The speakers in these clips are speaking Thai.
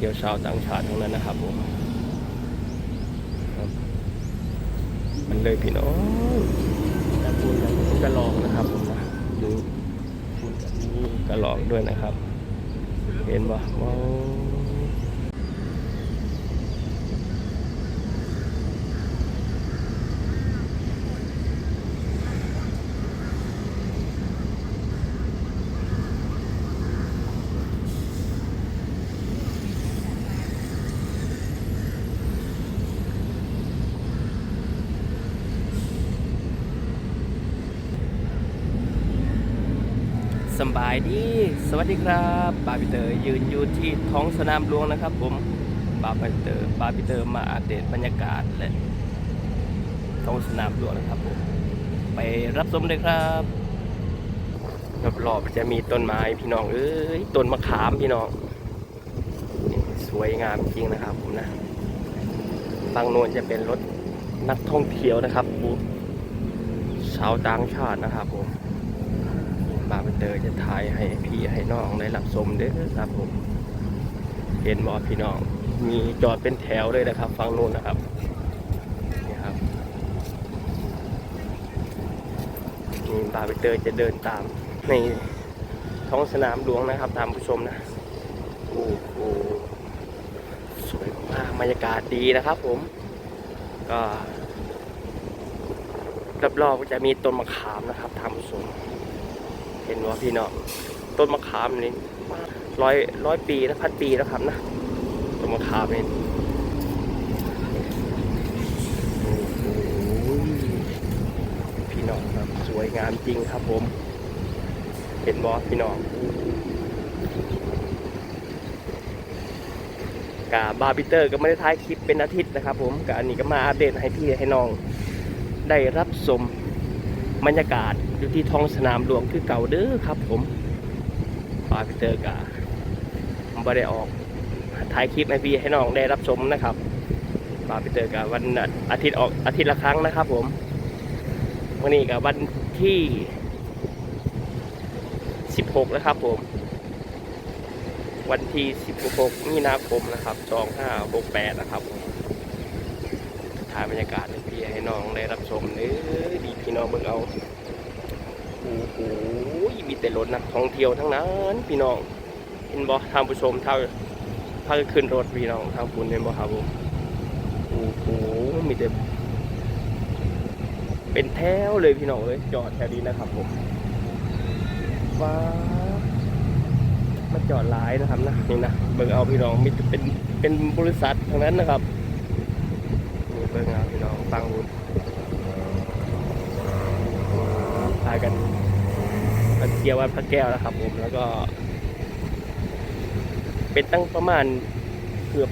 เที่ยวชาวต่างชาติทั้งนั้นนะครับผมมันเลยพี่น้องตะปูนกระลอกนะครับผมนะดูปูนแบบนี้กระลอกด้วยนะครับ เห็นปะว้าว สบายดี สวัสดีครับบาบิเตอร์ยืนอยู่ที่ท้องสนามหลวงนะครับ ผมบาบิเตอร์บาบิเตอร์มาอัปเดตบรรยากาศและท้องสนามหลวงนะครับผมไปรับชมเลยครับรอบๆจะมีต้นไม้พี่น้องเอ้ยต้นมะขามพี่น้องสวยงามจริงนะครับ ผมนะฝั่งโน้นจะเป็นรถนักท่องเที่ยวนะครับบูชาวต่างชาตินะครับผม บาร์เบเตอร์จะถ่ายให้พี่ให้น้องได้รับชมเด้อครับผม เห็นบอพี่น้อง มีจอดเป็นแถวเลยนะครับฝั่งนู้นนะครับนี่ครับนี่บาร์เบเตอร์จะเดินตามในท้องสนามหลวงนะครับตามผู้ชมนะโอ้โหสวยมากบรรยากาศดีนะครับผม ก็รอบๆก็จะมีต้นมะขามนะครับตามผู้ชม เห็นว่าพี่น้องต้นมะขามนี่ร้อยร้อยปีนะพันปีแล้วครับนะต้นมะขามนี่โอ้โหพี่น้องครับสวยงามจริงครับผม เห็นบอพี่น้องกาบาร์บิเตอร์ก็ไม่ได้ท้ายคลิปเป็นอาทิตย์นะครับผมกับอันนี้ก็มาอัปเดตให้พี่ให้น้องได้รับชม บรรยากาศอยู่ที่ท้องสนามหลวงคือเก่าเด้อครับ ผมบาร์บิเตอร์กาผมไม่ได้ออกถ่ายคลิปให้พี่ให้น้องได้รับชมนะครับบาร์บิเตอร์กาวันอาทิตย์ออกอาทิตย์ละครั้งนะครับ ผมวันนี้กับวันที่ 16 นะครับ ผม วันที่ 16 มีนาคมนะครับ 2568 นะครับผม ถ่ายบรรยากาศให้พี่ให้น้องได้รับชมเด้อดีพี่น้องเบิ่งเอาโอ้โหมีแต่รถนักท่องเที่ยวทั้งนั้นพี่น้องเห็นบ่ทางผู้ชมเท่าพาขึ้นรถพี่น้องทางคุณเห็นบ่ครับผมโอ้โหมีแต่เป็นแถวเลยพี่น้องเลยจอดแถวนี้นะครับผมว้ามันจอดหลายนะครับนะนี่นะเบิ่งเอาพี่น้องมีแต่เป็นเป็นบริษัททั้งนั้นนะครับ เบิ่งเอาพี่น้องฟังดูพายกันมาเที่ยววัดพระแก้วนะครับผมแล้วก็ เป็นตั้งประมาณเกือบ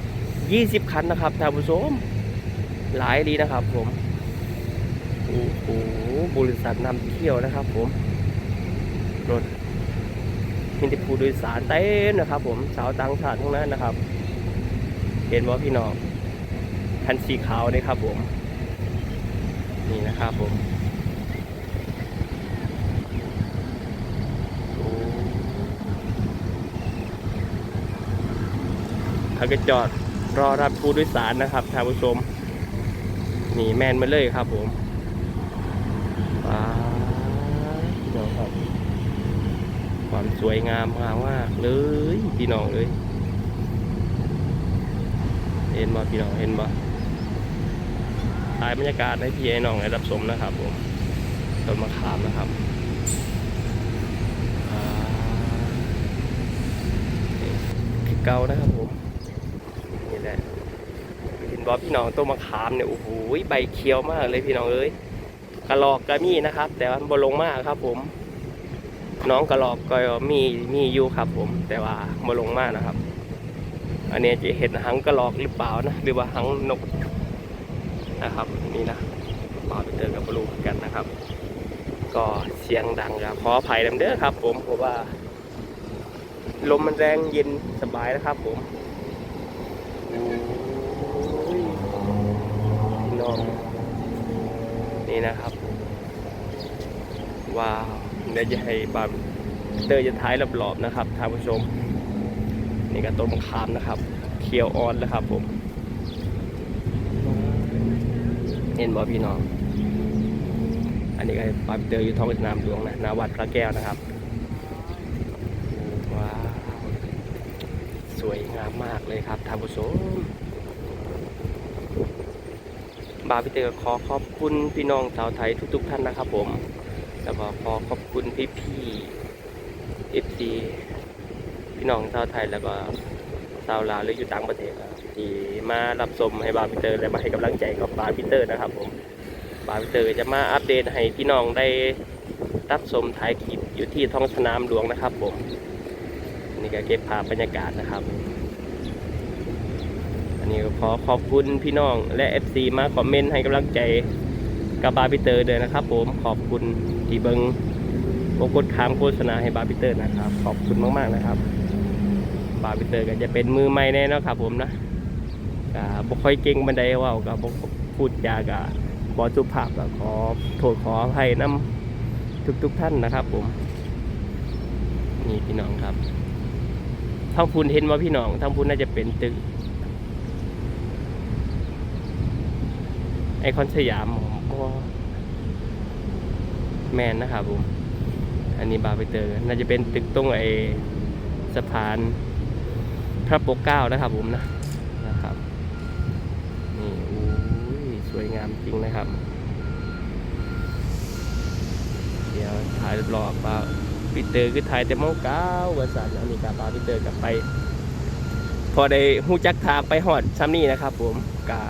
ยี่สิบคันนะครับท่านผู้ชมหลายดีนะครับ ผมโอ้โหบริษัทนำเที่ยวนะครับ ผมรถมีแต่ผู้โดยสารเต้นนะครับ ผมสาวต่างชาติทั้งนั้นนะครับ เห็นว่าพี่น้อง คันสีขาวนี่ครับผม นี่นะครับผมเขาก็จอดรอรับผู้โดยสารนะครับท่านผู้ชม นี่แมนมาเลยครับผมว้าพี่น้องครับ ความสวยงามมากมากเลยพี่น้องเลย เห็นบ่พี่น้องเห็นบ่ ถ่ายบรรยากาศให้พี่ให้น้องได้รับชมนะครับผมต้นมะขามนะครับคือเก่านะครับผมนี่แหละเห็นบ่พี่น้องต้นมะขามเนี่ยโอ้โหใบเขียวมากเลยพี่น้องเอ้ยกระหลอกกระมี่นะครับ แต่ว่ามันบ่ลงมากครับ ผม น้องกระหรอกก็มีมีอยู่ครับ ผม แต่ว่ามาลงมากนะครับ อันนี้จะเห็นหังกระหรอกหรือเปล่านะหรือว่าหังนก นะครับนี่นะปาไปเจอกับลูเหมือนกันนะครับ ก็เสียงดังครับขออภัยเด้อครับ ผมเพราะว่า ลมมันแรงเย็นสบายนะครับ ผมโอ้ยพี่น้องนี่นะครับว้าวเดี๋ยวจะให้บาร์เตอร์จะท้ายรอบๆนะครับท่านผู้ชม นี่ก็ต้นมะขามนะครับเขียวอ่อนแล้วครับผม เห็นบ่พี่น้อง อันนี้ก็ปาปิเตอร์อยู่ท้องสนามหลวงนะนาวัดพระแก้วนะครับว้าวสวยงามมากเลยครับท่านผู้ชมบาปิเตอร์ขอขอบคุณพี่น้องชาวไทยทุกๆท่านนะครับผมแล้วก็ขอขอบคุณพี่พี่เอฟซีพี่น้องชาวไทยแล้วก็ชาวลาวหรืออยู่ต่างประเทศนะ ที่มารับชมให้บาร์พีเตอร์และมาให้กำลังใจกับบาร์พีเตอร์นะครับผมบาร์พีเตอร์จะมาอัปเดตให้พี่น้องได้รับชมถ่ายคลิปอยู่ที่ท้องสนามหลวงนะครับ ผมนี่ก็เก็บภาพบรรยากาศนะครับ อันนี้ขอขอบคุณพี่น้องและ FC มาคอมเมนต์ให้กำลังใจกับบาร์บิเตอร์เดินนะครับ ผมขอบคุณที่เบิงโปกดคามโฆษณาให้บาร์บิเตอร์นะครับ ขอบคุณมากๆนะครับบาร์บิเตอร์ก็จะเป็นมือใหม่แน่นะครับผมนะ ก็บ่ค่อยเก่งบันไดเว่าก็บ่พูดจาก็บอสุภาพก็ขอโทษขออภัยน้ำทุกๆท่านนะครับ ผมนี่พี่น้องครับทั้งพูนเห็นว่าพี่น้องทั้งพูนน่าจะเป็นตึกไอคอนสยามผมก็แมนนะครับผม อันนี้บาร์ไปเตอร์น่าจะเป็นตึกตรงไอสะพานพระปกเก้านะครับผมนะามจริงนะครับ เดี๋ยวถ่ายรอบๆบาร์ปิเตอร์คือถ่ายแต่เมาเก้าวันสันอันนี้กับบาพี่เตอร์กลับไป พอได้หู้จักทางไปหอดซ้ำนี่นะครับ ผมกา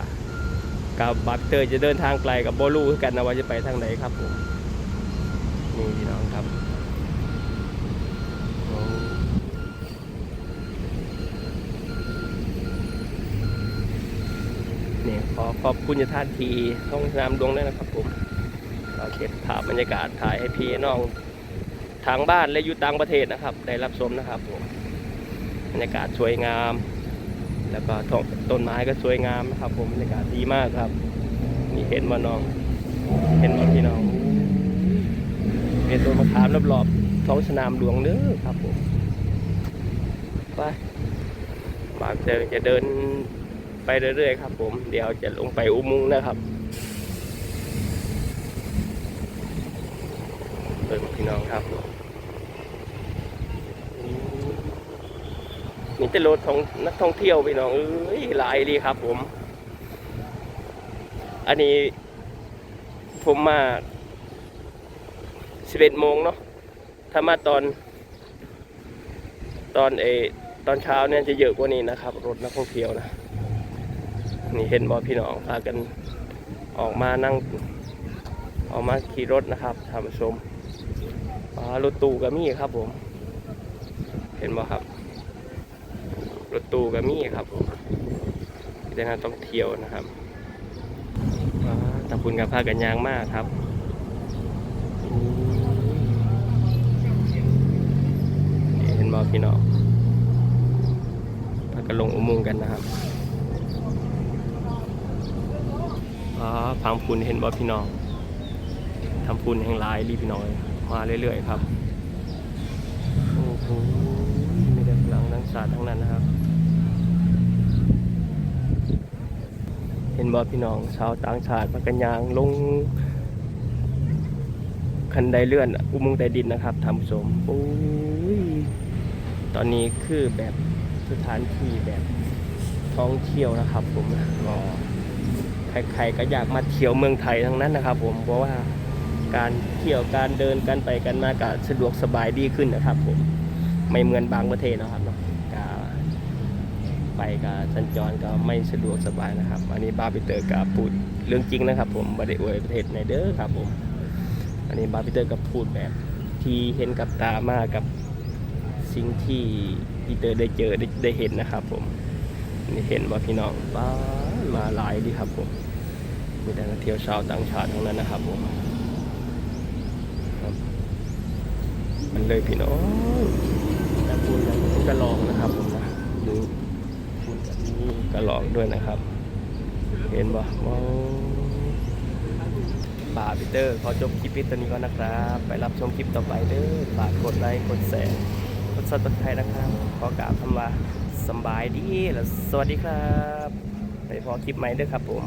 กับบัตเตอร์จะเดินทางไกลกับบอลูกันนะว่าจะไปทางไหนครับผมนี่พี่น้องครับโอ้นี่ ขอขอบคุณท่านทีท้องสนามดวงด้วยนะครับผมก็เก็บภาพบรรยากาศถ่ายให้พี่น้องทางบ้านและอยู่ต่างประเทศนะครับ ได้รับชมนะครับผมบรรยากาศสวยงาม แล้วก็ท้องต้นไม้ก็สวยงามนะครับ ผมบรรยากาศดีมากครับนี่เห็นมาน้อง เห็นมาพี่น้องเป็นต้นมะขามรอบๆท้องสนามหลวงเด้อครับผมไปบางเจอจะเดิน ไปเรื่อยๆครับ ผมเดี๋ยวจะลงไปอุโมงค์นะครับเปิดพี่น้องครับมีแต่รถของนักท่องเที่ยวพี่น้องเอ้ยหลายดีครับ ผม อันนี้ ผมมาสิบเอ็ดโมงเนาะถ้ามาตอน ตอนเออตอนเช้าเนี่ยจะเยอะกว่านี้นะครับ รถนักท่องเที่ยวนะ นี่เห็นบอพี่น้องพากันออกมานั่งออกมาขี่รถนะครับท่านผู้ชมรถตู้ก็มีครับผม เห็นบ่ครับรถตู้ก็มีครับผมเดินทางต้องเที่ยวนะครับว้าวตะพุนกับพากันยางมากครับนี่เห็นบ่พี่น้องพากันลงอุโมงค์กันนะครับ อ๋อพังพุนเห็นบ่พี่น้องทำพุนแห่งหลายรีพี่น้อย มาเรื่อยๆครับ โอ้โหมีแต่หลังนังสาดทั้งนั้นนะครับ เห็นบอพี่น้องชาวต่างชาติมากันยางลงคันไดเลื่อนอุโมงค์ใต้ดินนะครับทำสมโอ้ยตอนนี้คือแบบสถานที่แบบท่องเที่ยวนะครับผมก็ ใครๆก็อยากมาเที่ยวเมืองไทยทั้งนั้นนะครับ ผมเพราะว่าการเที่ยวการเดินกันไปกันมาก็สะดวกสบายดีขึ้นนะครับ ผมไม่เหมือนบางประเทศนะครับเนาะก็ไปกับสัญจรก็ไม่สะดวกสบายนะครับ อันนี้บาร์บิเตอร์กับพูดเรื่องจริงนะครับ ผมไม่ได้อวยประเทศไหนเด้อครับ ผม อันนี้บาร์บิเตอร์กับพูดแบบ ที่เห็นกับตามากับสิ่งที่พีเตอร์ได้เจอได้ได้เห็นนะครับ ผมนี่เห็นว่าพี่น้องบ้ามาหลายดีครับผม มีแต่นักเที่ยวชาวต่างชาติทั้งนั้นนะครับผมมันเลยพี่น้องแต่พูดอย่างนี้กระลองนะครับผมนะดูพูดแบบนี้กระลองด้วยนะครับ เห็นบ่ว้าวบาร์บิเตอร์ขอจบคลิปตัวนี้ก่อนนะครับ ไปรับชมคลิปต่อไปเด้อฝากกดไลค์กดแชร์กดซับสไครต์นะครับขอกล่าวคำว่าสบายดีและสวัสดีครับ ไปพอคลิปใหม่เด้อครับผม